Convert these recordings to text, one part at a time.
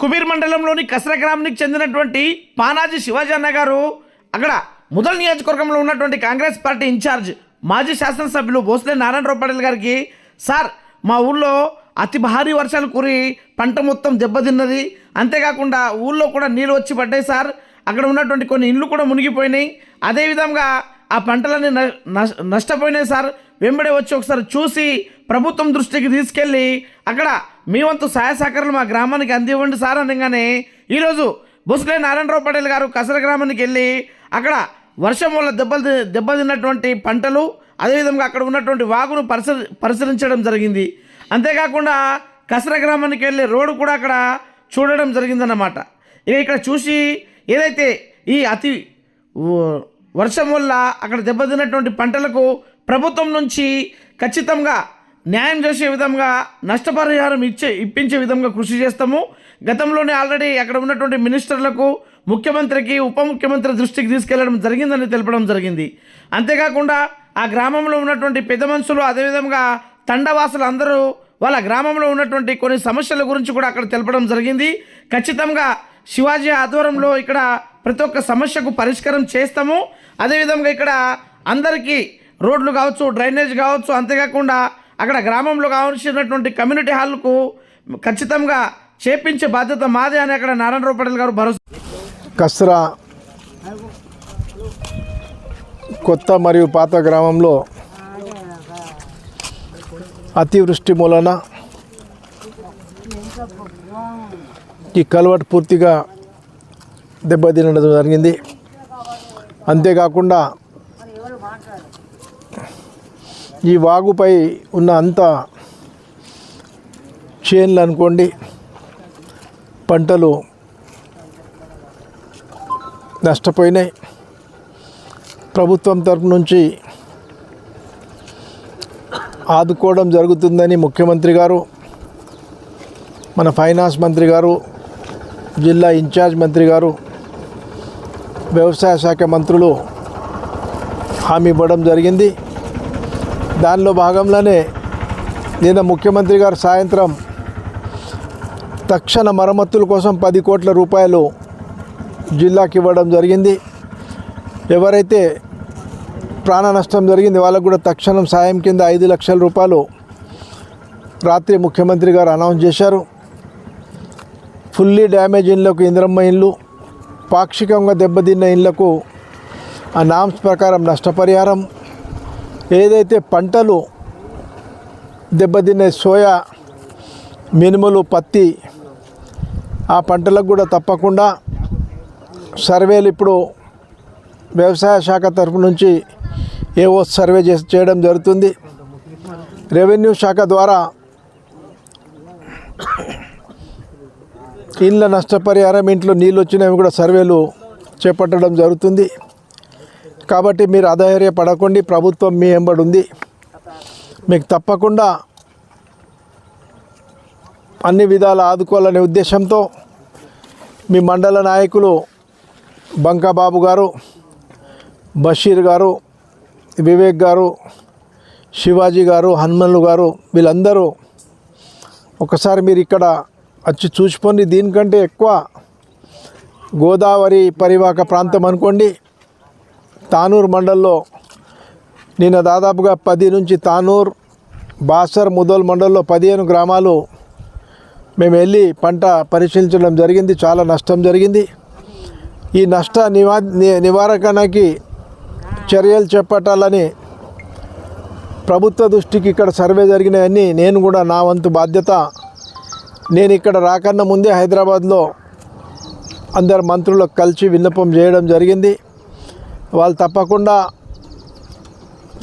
కుబీర్ మండలంలోని కసర గ్రామానికి చెందినటువంటి పానాజీ శివాజీ అన్న గారు అక్కడ ముదల్ నియోజకవర్గంలో ఉన్నటువంటి కాంగ్రెస్ పార్టీ ఇన్ఛార్జ్ మాజీ శాసనసభ్యులు భోసలే నారాయణరావు పటేల్ గారికి సార్ మా ఊళ్ళో అతి భారీ వర్షాలు కురి పంట మొత్తం దెబ్బతిన్నది. అంతేకాకుండా ఊళ్ళో కూడా నీళ్ళు వచ్చి పడ్డాయి సార్. అక్కడ ఉన్నటువంటి కొన్ని ఇండ్లు కూడా మునిగిపోయినాయి. అదేవిధంగా ఆ పంటలన్నీ న- నష్టపోయినాయి సార్. వెంబడే వచ్చి ఒకసారి చూసి ప్రభుత్వం దృష్టికి తీసుకెళ్ళి అక్కడ మీ వంతు సహాయ సహకారాలు మా గ్రామానికి అందివ్వండి సార్ అనగానే ఈరోజు బుస్లే నారాయణరావు పటేల్ గారు కసర గ్రామానికి వెళ్ళి అక్కడ వర్షం వల్ల దెబ్బలు దెబ్బతిన్నటువంటి పంటలు అదేవిధంగా అక్కడ ఉన్నటువంటి వాగును పరిశీ పరిశీలించడం జరిగింది. అంతేకాకుండా కసర గ్రామానికి వెళ్ళి రోడ్డు కూడా అక్కడ చూడడం జరిగిందన్నమాట. ఇక ఇక్కడ చూసి ఏదైతే ఈ అతి వర్షం వల్ల అక్కడ దెబ్బతిన్నటువంటి పంటలకు ప్రభుత్వం నుంచి ఖచ్చితంగా న్యాయం చేసే విధంగా నష్టపరిహారం ఇచ్చే ఇప్పించే విధంగా కృషి చేస్తాము. గతంలోనే ఆల్రెడీ అక్కడ ఉన్నటువంటి మినిస్టర్లకు ముఖ్యమంత్రికి ఉప ముఖ్యమంత్రి దృష్టికి తీసుకెళ్ళడం జరిగిందని తెలపడం జరిగింది. అంతేకాకుండా ఆ గ్రామంలో ఉన్నటువంటి పెద్ద మనుషులు అదేవిధంగా తండవాసులు అందరూ వాళ్ళ గ్రామంలో ఉన్నటువంటి కొన్ని సమస్యల గురించి కూడా అక్కడ తెలపడం జరిగింది. ఖచ్చితంగా శివాజీ ఆధ్వర్యంలో ఇక్కడ ప్రతి ఒక్క సమస్యకు పరిష్కారం చేస్తాము. అదేవిధంగా ఇక్కడ అందరికీ రోడ్లు కావచ్చు డ్రైనేజ్ కావచ్చు అంతేకాకుండా అక్కడ గ్రామంలో కావాల్సినటువంటి కమ్యూనిటీ హాల్కు ఖచ్చితంగా చేపించే బాధ్యత మాదే అని అక్కడ నారాయణ పటేల్ గారు భరోసా కస్రా కొత్త మరియు పాత గ్రామంలో అతివృష్టి మూలన ఈ కలవట్ పూర్తిగా దెబ్బతినడం జరిగింది. అంతేకాకుండా ఈ వాగుపై ఉన్న అంత చేన్లు అనుకోండి పంటలు నష్టపోయినాయి. ప్రభుత్వం తరపు నుంచి ఆదుకోవడం జరుగుతుందని ముఖ్యమంత్రి గారు మన ఫైనాన్స్ మంత్రి గారు జిల్లా ఇన్ఛార్జ్ మంత్రి గారు వ్యవసాయ శాఖ మంత్రులు హామీ ఇవ్వడం జరిగింది. దానిలో భాగంలోనే నిన్న ముఖ్యమంత్రి గారు సాయంత్రం తక్షణ మరమ్మతుల కోసం పది కోట్ల రూపాయలు జిల్లాకి ఇవ్వడం జరిగింది. ఎవరైతే ప్రాణ నష్టం జరిగింది వాళ్ళకు కూడా తక్షణం సాయం కింద ఐదు లక్షల రూపాయలు రాత్రి ముఖ్యమంత్రి గారు అనౌన్స్ చేశారు. ఫుల్లీ డ్యామేజ్ ఇళ్ళకు ఇంద్రమ్మ ఇళ్ళు పాక్షికంగా దెబ్బతిన్న ఇళ్ళకు ఆ నామ్స్ ప్రకారం నష్టపరిహారం ఏదైతే పంటలు దెబ్బతినే సోయా మినుములు పత్తి ఆ పంటలకు కూడా తప్పకుండా సర్వేలు ఇప్పుడు వ్యవసాయ శాఖ తరఫు నుంచి ఏవో సర్వే చేసి చేయడం జరుగుతుంది. రెవెన్యూ శాఖ ద్వారా ఇళ్ళ నష్టపరిహారం ఇంట్లో నీళ్ళు వచ్చినవి కూడా సర్వేలు చేపట్టడం జరుగుతుంది. కాబట్టి మీరు అధైర్య పడకండి ప్రభుత్వం మీ ఎంబడి ఉంది. మీకు తప్పకుండా అన్ని విధాలు ఆదుకోవాలనే ఉద్దేశంతో మీ మండల నాయకులు బంకాబాబు గారు బషీర్ గారు వివేక్ గారు శివాజీ గారు హనుమన్లు గారు వీళ్ళందరూ ఒకసారి మీరు ఇక్కడ వచ్చి చూసుకొని దీనికంటే ఎక్కువ గోదావరి పరివాహక ప్రాంతం అనుకోండి. తానూరు మండల్లో నిన్న దాదాపుగా పది నుంచి తానూర్ బాసర్ ముదోల్ మండల్లో పదిహేను గ్రామాలు మేము వెళ్ళి పంట పరిశీలించడం జరిగింది. చాలా నష్టం జరిగింది. ఈ నష్ట నివా నివారణకి చర్యలు చేపట్టాలని ప్రభుత్వ దృష్టికి ఇక్కడ సర్వే జరిగినాయని నేను కూడా నా వంతు బాధ్యత. నేను ఇక్కడ రాకన్నా ముందే హైదరాబాద్లో అందరు మంత్రులకు కలిసి విన్నపం చేయడం జరిగింది. వాళ్ళు తప్పకుండా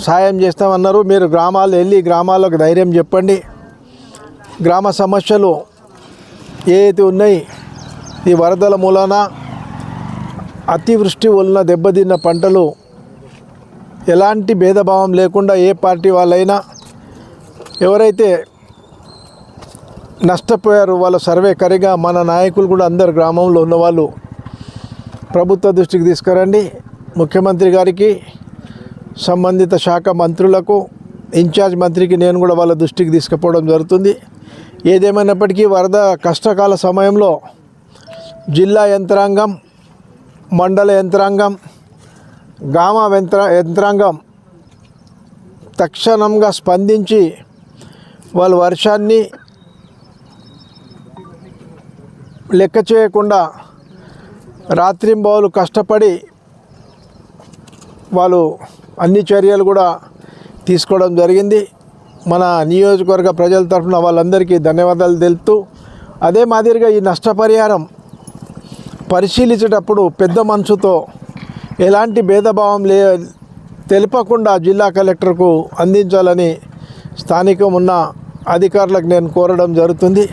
సాయం చేస్తామన్నారు. మీరు గ్రామాలు వెళ్ళి గ్రామాలకు ధైర్యం చెప్పండి. గ్రామ సమస్యలు ఏవైతే ఉన్నాయి ఈ వరదల మూలాన అతివృష్టి వలన దెబ్బతిన్న పంటలు ఎలాంటి భేదభావం లేకుండా ఏ పార్టీ వాళ్ళైనా ఎవరైతే నష్టపోయారు వాళ్ళ సర్వే కరిగా మన నాయకులు కూడా అందరు గ్రామంలో ఉన్నవాళ్ళు ప్రభుత్వ దృష్టికి తీసుకురండి. ముఖ్యమంత్రి గారికి సంబంధిత శాఖ మంత్రులకు ఇన్ఛార్జ్ మంత్రికి నేను కూడా వాళ్ళ దృష్టికి తీసుకుపోవడం జరుగుతుంది. ఏదేమైనప్పటికీ వరద కష్టకాల సమయంలో జిల్లా యంత్రాంగం మండల యంత్రాంగం గ్రామ యంత్ర యంత్రాంగం తక్షణంగా స్పందించి వాళ్ళ వర్షాన్ని లెక్క చేయకుండా రాత్రింబవలు కష్టపడి వాళ్ళు అన్ని చర్యలు కూడా తీసుకోవడం జరిగింది. మన నియోజకవర్గ ప్రజల తరఫున వాళ్ళందరికీ ధన్యవాదాలు తెలుపుతూ అదే మాదిరిగా ఈ నష్టపరిహారం పరిశీలించేటప్పుడు పెద్ద మనసుతో ఎలాంటి భేదభావం లే తెలపకుండా జిల్లా కలెక్టర్కు అందించాలని స్థానికం ఉన్న అధికారులకు నేను కోరడం జరుగుతుంది.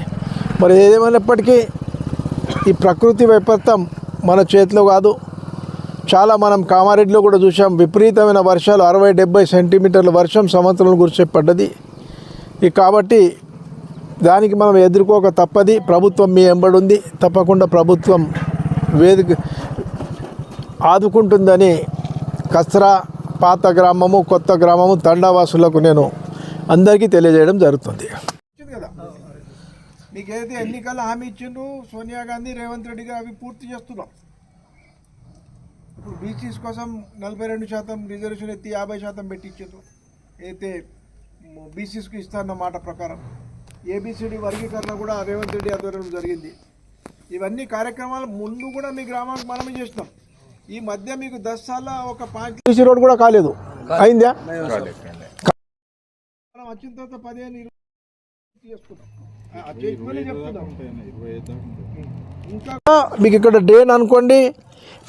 మరి ఏదేమైనప్పటికీ ఈ ప్రకృతి వైపత్యం మన చేతిలో కాదు. చాలా మనం కామారెడ్డిలో కూడా చూసాం విపరీతమైన వర్షాలు అరవై డెబ్బై సెంటీమీటర్ల వర్షం సంవత్సరం గురించి పడ్డది ఇక కాబట్టి దానికి మనం ఎదుర్కోక తప్పది ప్రభుత్వం మీ ఎంబడుంది తప్పకుండా ప్రభుత్వం వేదిక ఆదుకుంటుందని కస్రా పాత గ్రామము కొత్త గ్రామము తండావాసులకు నేను అందరికీ తెలియజేయడం జరుగుతుంది. మీకు ఏదైతే ఎన్నికల హామీ ఇచ్చిండ్రు సోనియా గాంధీ రేవంత్ రెడ్డి గారు అవి పూర్తి చేస్తున్నాం. ఇప్పుడు బీసీస్ కోసం నలభై రెండు శాతం రిజర్వేషన్ ఎత్తి యాభై శాతం పెట్టించారు. అయితే బీసీస్కి ఇస్తాన్న మాట ప్రకారం ఏబిసిడి వర్గీకరణ కూడా రేవంత్ రెడ్డి ఆధ్వర్యంలో జరిగింది. ఇవన్నీ కార్యక్రమాలు ముందు కూడా మీ గ్రామానికి మనమే చేసినాం ఈ మధ్య మీకు సార్ల ఒక పాంచ్ బీసీ రోడ్ కూడా కాలేదు. అయిందా? మనం వచ్చిన తర్వాత పదిహేను ఇరవై చేసుకున్నాం చెప్తున్నాం. మీకు ఇక్కడ డ్రైన్ అనుకోండి.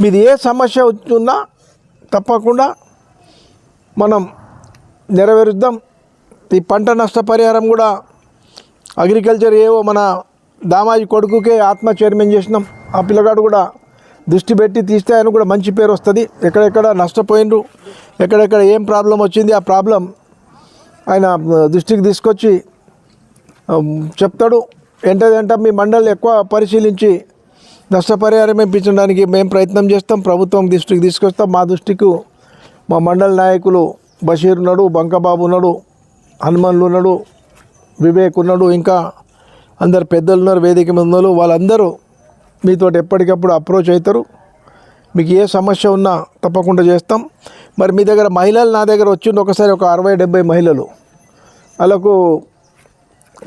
మీది ఏ సమస్య వచ్చిందా తప్పకుండా మనం నెరవేరుద్దాం. ఈ పంట నష్టపరిహారం కూడా అగ్రికల్చర్ ఏవో మన దామాజీ కొడుకుకే ఆత్మ చైర్మన్ చేసినాం. ఆ పిల్లగాడు కూడా దృష్టి పెట్టి తీస్తే ఆయన కూడా మంచి పేరు వస్తుంది. ఎక్కడెక్కడ నష్టపోయిండ్రు ఎక్కడెక్కడ ఏం ప్రాబ్లం వచ్చింది ఆ ప్రాబ్లం ఆయన దృష్టికి తీసుకొచ్చి చెప్తాడు. ఏంటంటే మీ మండలి ఎక్కువ పరిశీలించి నష్టపరిహారం ఇప్పించడానికి మేము ప్రయత్నం చేస్తాం. ప్రభుత్వం దృష్టికి తీసుకొస్తాం. మా దృష్టికి మా మండల నాయకులు బషీర్ ఉన్నాడు బంకబాబు ఉన్నాడు హనుమన్లు ఉన్నాడు వివేక్ ఉన్నాడు ఇంకా అందరు పెద్దలు ఉన్నారు వేదిక మీద ఉన్నారు. వాళ్ళందరూ మీతో ఎప్పటికప్పుడు అప్రోచ్ అవుతారు. మీకు ఏ సమస్య ఉన్నా తప్పకుండా చేస్తాం. మరి మీ దగ్గర మహిళలు నా దగ్గర వచ్చింది ఒకసారి ఒక అరవై డెబ్బై మహిళలు. వాళ్ళకు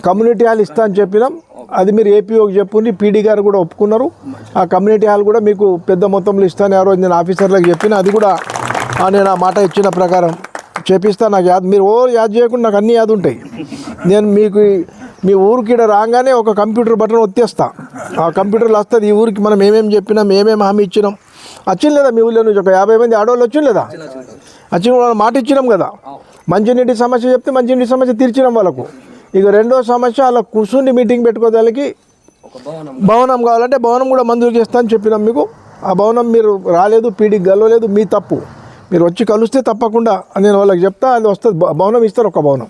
కమ్యూనిటీ హాల్ ఇస్తా అని చెప్పినాం. అది మీరు ఏపీఓకి చెప్పుకుని పీడీ గారు కూడా ఒప్పుకున్నారు. ఆ కమ్యూనిటీ హాల్ కూడా మీకు పెద్ద మొత్తంలో ఇస్తాను ఆ రోజు నేను ఆఫీసర్లకు చెప్పిన అది కూడా నేను ఆ మాట ఇచ్చిన ప్రకారం చేపిస్తా. నాకు యాద్ మీరు ఓ యాద్ చేయకుండా నాకు అన్ని యాద్ ఉంటాయి. నేను మీకు మీ ఊరికి రాగానే ఒక కంప్యూటర్ బటన్ ఒత్తేస్తా. ఆ కంప్యూటర్లో వస్తుంది ఈ ఊరికి మనం ఏమేమి చెప్పినాం ఏమేమి హామీ ఇచ్చినాం. వచ్చింది లేదా మీ ఊళ్ళో నుంచి ఒక యాభై మంది ఆడవాళ్ళు వచ్చింది లేదా? వచ్చిన వాళ్ళు మాట ఇచ్చినాం కదా. మంచినీటి సమస్య చెప్తే మంచినీటి సమస్య తీర్చినాం వాళ్ళకు. ఇక రెండో సమస్య అలా కూర్చుని మీటింగ్ పెట్టుకోదానికి భవనం. కావాలంటే భవనం కూడా మంజూరు చేస్తా అని చెప్పినాం మీకు. ఆ భవనం మీరు రాలేదు పీడికి గెలవలేదు మీ తప్పు. మీరు వచ్చి కలిస్తే తప్పకుండా నేను వాళ్ళకి చెప్తా అది వస్తుంది. భవనం ఇస్తారు ఒక భవనం.